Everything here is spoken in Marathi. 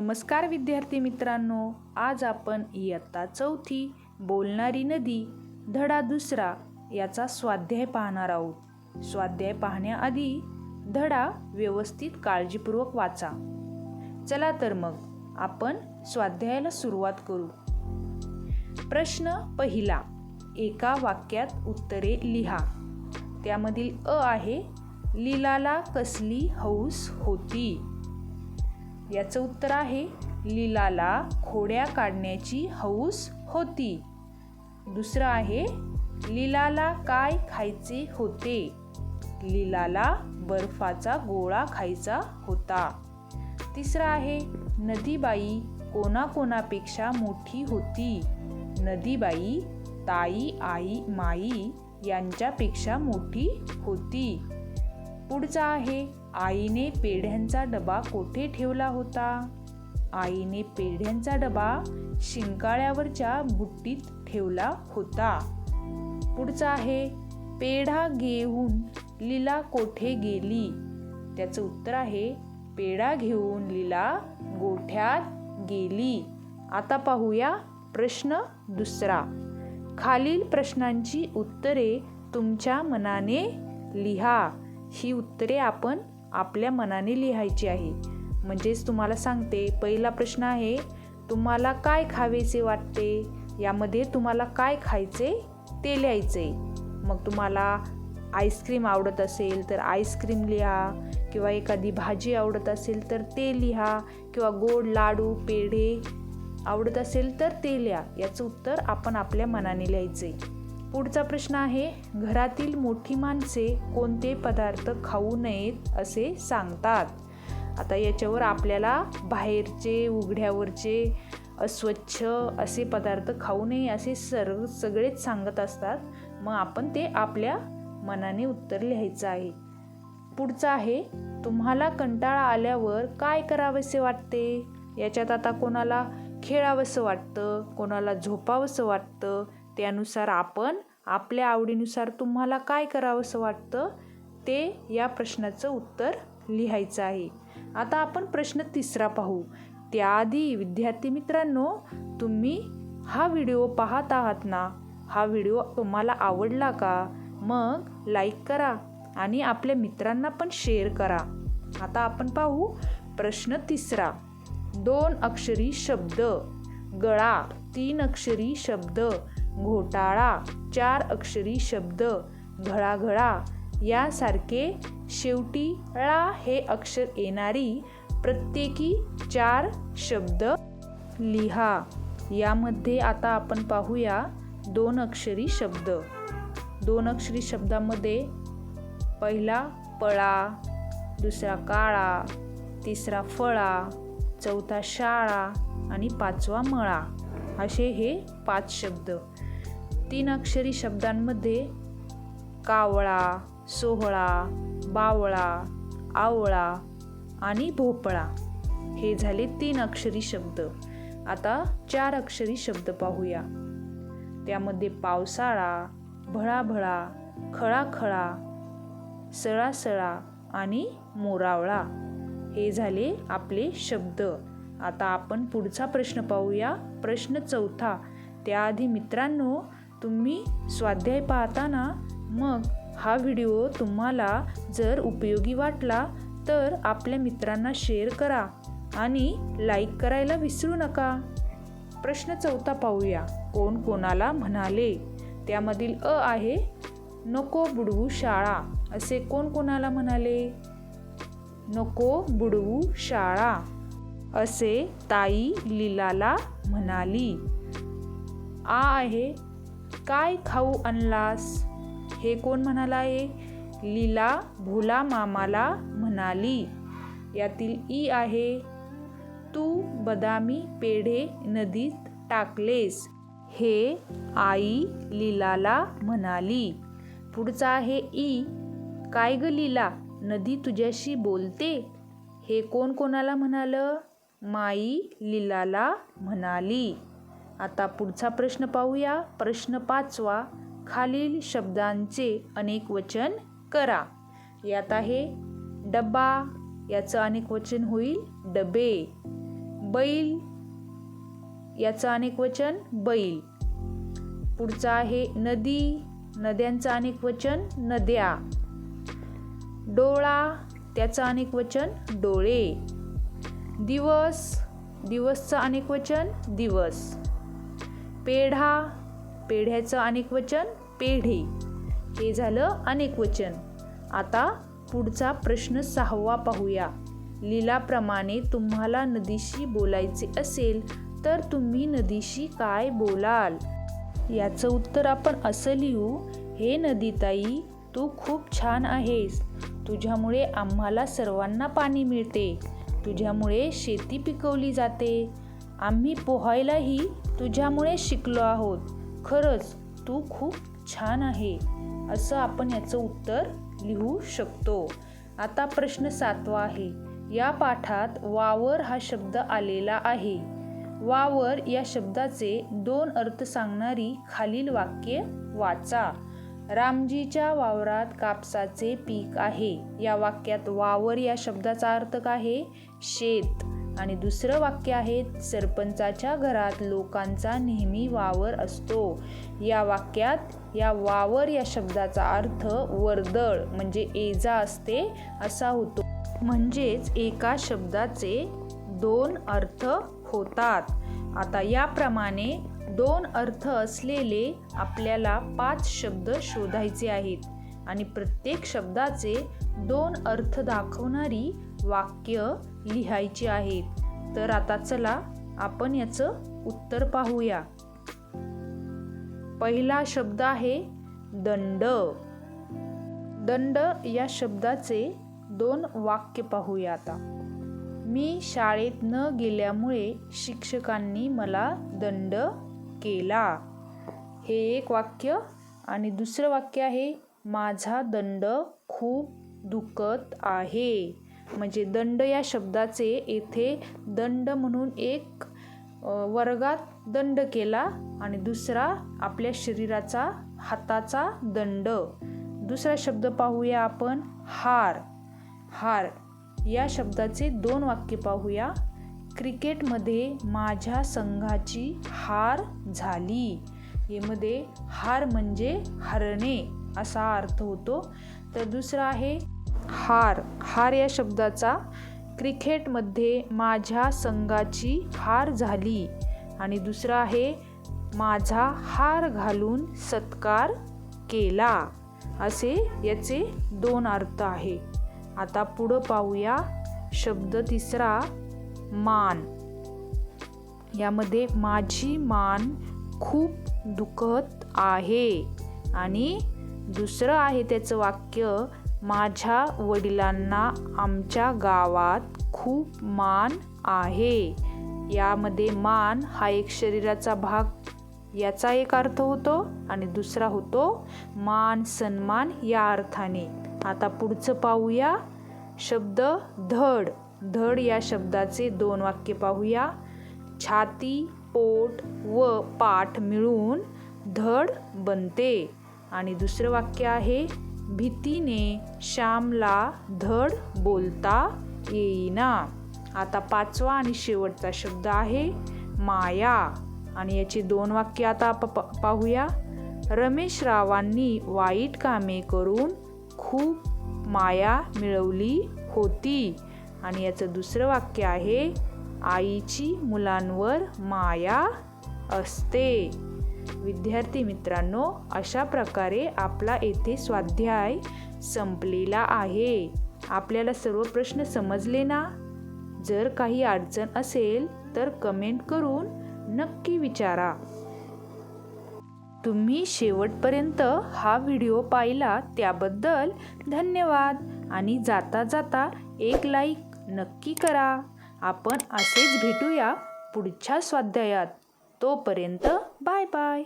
नमस्कार विद्यार्थी मित्रांनो आज आपण इयत्ता चौथी बोलणारी नदी धडा दुसरा याचा स्वाध्याय पाहणार आहोत. स्वाध्याय पाहण्याआधी धडा व्यवस्थित काळजीपूर्वक वाचा. चला तर मग आपण स्वाध्यायाला सुरुवात करू. प्रश्न पहिला एका वाक्यात उत्तरे लिहा. त्यामधील अ आहे लीलाला कसली हौस होती? याचं उत्तर आहे लीलाला खोड्या काढण्याची हौस होती. दुसरं आहे लीलाला काय खायचे होते? लीलाला बर्फाचा गोळा खायचा होता. तिसरा आहे नदीबाई कोणाकोणापेक्षा मोठी होती? नदीबाई ताई आई माई यांच्यापेक्षा मोठी होती. पुढचा आहे आईने पेढ्यांचा डबा कोठे ठेवला होता? आईने पेढ्यांचा डबा शिंकाळ्यावरच्या बुट्टीत ठेवला होता. पुढचा आहे पेढा घेऊन लीला कोठे गेली? त्याचं उत्तर आहे पेढा घेऊन लीला गोठ्यात गेली. आता पाहूया प्रश्न दुसरा. खालील प्रश्नांची उत्तरे तुमच्या मनाने लिहा. ही उत्तरे आपण आपल्या मनाने लिहायची आहे. म्हणजेच तुम्हाला सांगते पहिला प्रश्न आहे तुम्हाला काय खावेसे वाटते? यामध्ये तुम्हाला काय खायचे? ते लिहायचे. मग तुम्हाला आईस्क्रीम आवडत असेल तर आईस्क्रीम लिहा किंवा एखादी भाजी आवडत असेल तर ते लिहा किंवा गोड लाडू पेढे आवडत असेल तर ते लिहा. याचं उत्तर आपण आपल्या मनाने लिहायचे. पुढचा प्रश्न आहे घरातील मोठी माणसे कोणते पदार्थ खाऊ नयेत असे सांगतात. आता याच्यावर आपल्याला बाहेरचे उघड्यावरचे अस्वच्छ असे पदार्थ खाऊ नये असे सर्व सगळेच सांगत असतात. मग आपण ते आपल्या मनाने उत्तर लिहायचं आहे. पुढचं आहे तुम्हाला कंटाळा आल्यावर काय करावेसे वाटते? याच्यात आता कोणाला खेळावंसं वाटतं कोणाला झोपावंसं वाटतं त्यानुसार आपण आपल्या आवडीनुसार तुम्हाला काय करावंसं वाटतं ते या प्रश्नाचं उत्तर लिहायचं आहे. आता आपण प्रश्न तिसरा पाहू. त्याआधी विद्यार्थी मित्रांनो तुम्ही हा व्हिडिओ पाहत आहात ना? हा व्हिडिओ तुम्हाला आवडला का? मग लाईक करा आणि आपल्या मित्रांना पण शेअर करा. आता आपण पाहू प्रश्न तिसरा. दोन अक्षरी शब्द. गळा तीन अक्षरी शब्द. घोटाळा चार अक्षरी शब्द घळाघळा यासारखे शेवटी ळा हे अक्षर येणारी प्रत्येकी चार शब्द लिहा. यामध्ये आता आपण पाहूया दोन अक्षरी शब्द. दोन अक्षरी शब्दामध्ये पहिला पळा दुसरा काळा तिसरा फळा चौथा शाळा आणि पाचवा मळा. असे हे पाच शब्द. तीन अक्षरी शब्दांमध्ये कावळा सोहळा बावळा आवळा आणि भोपळा. हे झाले तीन अक्षरी शब्द. आता चार अक्षरी शब्द पाहूया. त्यामध्ये पावसाळा भळाभळा खळाखळा सळासळा आणि मोरावळा. हे झाले आपले शब्द. आता आपण पुढचा प्रश्न पाहूया. प्रश्न चौथा. त्याआधी मित्रांनो तुम्ही स्वाध्याय पाहताना मग हा व्हिडिओ तुम्हाला जर उपयोगी वाटला तर आपल्या मित्रांना शेअर करा आणि लाईक करायला विसरू नका. प्रश्न चौथा पाहूया. कोण कोणाला म्हणाले? त्यामधील अ आहे नको बुडवू शाळा. असे कोण कोणाला म्हणाले? नको बुडवू शाळा. असे ताई लीलाला म्हणाली. आ आहे काय खाऊ आणलास? हे कोण म्हणाला आहे लीला भोला मामाला म्हणाली. यातील ई आहे तू बदामी पेढे नदीत टाकलेस. हे आई लीलाला म्हणाली. पुढचा आहे ई. काय ग लीला नदी तुझ्याशी बोलते? हे कोण कोणाला म्हणालं? माई लीलाला म्हणाली. आता पुढचा प्रश्न पाहूया. प्रश्न पाचवा खालील शब्दांचे अनेक वचन करा. यात आहे डब्बा याचं अनेक वचन होईल डबे. बैल याचं अनेक वचन बैल. पुढचं आहे नदी नद्यांचं अनेक वचन नद्या. डोळा त्याचं अनेक वचन डोळे. दिवस दिवसचं अनेक वचन दिवस. पेढा पेढ्याचं अनेक वचन पेढे. हे झालं अनेक वचन. आता पुढचा प्रश्न सहावा पाहूया. लिलाप्रमाणे तुम्हाला नदीशी बोलायचे असेल तर तुम्ही नदीशी काय बोलाल? याचं उत्तर आपण असं लिहू हे नदीताई तू खूप छान आहेस. तुझ्यामुळे आम्हाला सर्वांना पाणी मिळते. तुझ्यामुळे शेती पिकवली जाते. आम्ही पोहायलाही तुझ्यामुळे शिकलो आहोत. खरंच तू खूप छान आहे असं आपण याचं उत्तर लिहू शकतो. आता प्रश्न सातवा आहे. या पाठात वावर हा शब्द आलेला आहे. वावर या शब्दाचे दोन अर्थ सांगणारी खालील वाक्य वाचा. रामजीच्या वावरात कापसाचे पीक आहे. या वाक्यात वावर या शब्दाचा अर्थ काय आहे? शेत. आणि दुसरं वाक्य आहे सरपंचाच्या घरात लोकांचा नेहमी वावर असतो. या वाक्यात या वावर या शब्दाचा अर्थ वर्दळ म्हणजे एजा असते असा होतो. म्हणजेच एका शब्दाचे दोन अर्थ होतात. आता याप्रमाणे दोन अर्थ असलेले आपल्याला पाच शब्द शोधायचे आहेत. आणि प्रत्येक शब्दाचे दोन अर्थ दाखवणारी वाक्य लिहायची आहेत. तर आता चला आपण याचं उत्तर पाहूया. पहिला शब्द आहे दंड. दंड या शब्दाचे दोन वाक्य पाहूया आता. मी शाळेत न गेल्यामुळे शिक्षकांनी मला दंड केला. हे एक वाक्य आणि दुसरं वाक्य आहे माझा दंड खूप दुखत आहे. म्हणजे दंड या शब्दाचे येथे दंड म्हणून एक वर्गात दंड केला आणि दुसरा आपल्या शरीराचा हाताचा दंड. दुसरा शब्द पाहूया आपण हार. हार या शब्दाचे दोन वाक्य पाहूया. क्रिकेटमध्ये माझ्या संघाची हार झाली. यामध्ये हार म्हणजे हरणे असा अर्थ होतो. तर दुसरा आहे हार हार या शब्दाचा क्रिकेटमध्ये माझ्या संघाची हार झाली. आणि दुसरा आहे माझा हार घालून सत्कार केला. असे याचे दोन अर्थ आहे. आता पुढं पाहूया. शब्द तिसरा मान. यामध्ये माझी मान खूप दुखत आहे. आणि दुसरं आहे त्याचं वाक्य माझ्या वडिलांना आमच्या गावात खूप मान आहे. यामध्ये मान हा एक शरीराचा भाग याचा एक अर्थ होतो आणि दुसरा होतो मान सन्मान या अर्थाने. आता पुढचं पाहूया. शब्द धड. धड या शब्दाचे दोन वाक्य पाहूया. छाती पोट व पाठ मिळून धड बनते. आणि दुसरं वाक्य आहे भीतीने श्यामला धड बोलता येईना. आता पाचवा आणि शेवटचा शब्द आहे माया. आणि याची दोन वाक्य आता पाहूया. रमेश रावांनी वाईट कामे करून खूप माया मिळवली होती. आणि याचं दुसरं वाक्य आहे आईची मुलांवर माया असते. विद्यार्थी मित्रांनो अशा प्रकारे आपला येथे स्वाध्याय संपलेला आहे. आपल्याला सर्व प्रश्न समजले ना? जर काही अडचण असेल तर कमेंट करून नक्की विचारा. तुम्ही शेवटपर्यंत हा व्हिडिओ पाहिला त्याबद्दल धन्यवाद आणि जाता जाता एक लाईक नक्की करा. आपण असेच भेटूया पुढच्या स्वाध्यायात. तोपर्यंत बाय बाय.